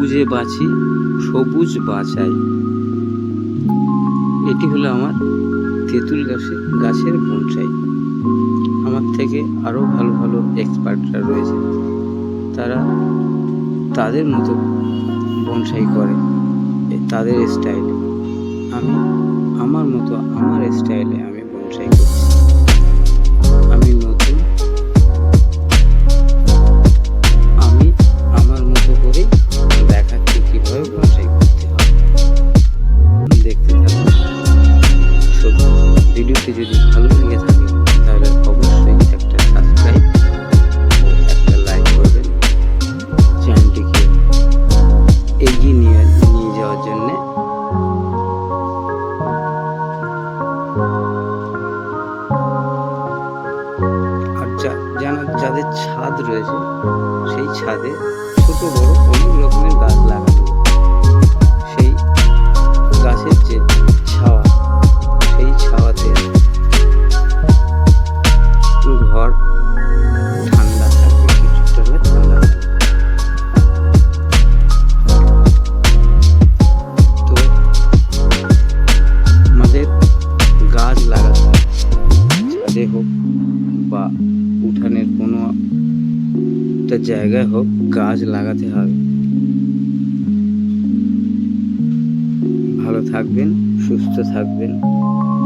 সবুজে বাঁচি, সবুজ বাঁচাই। এটি হলো আমার তেঁতুল গাছে, গাছের বনসাই। আমার থেকে আরও ভালো ভালো এক্সপার্টরা রয়েছে। তারা তাদের মতো বনসাই করে। তাদের স্টাইলে আমি, আমার মতো আমার স্টাইলে আমি বনসাই করছি ভিডিওটি যদি ভালো লেগে থাকে, তাহলে অবশ্যই একটা সাবস্ক্রাইব একটা লাইক করবেন। চ্যানেলটিকে এগিয়ে নিয়ে নিয়ে যাওয়ার জন্যে। আর যারা যাদের ছাদ রয়েছে, সেই ছাদে ছোট বড় অনেক রকমের গাছ হোক বা উঠানের কোনো একটা জায়গায় হোক গাছ লাগাতে হবে। ভালো থাকবেন সুস্থ থাকবেন।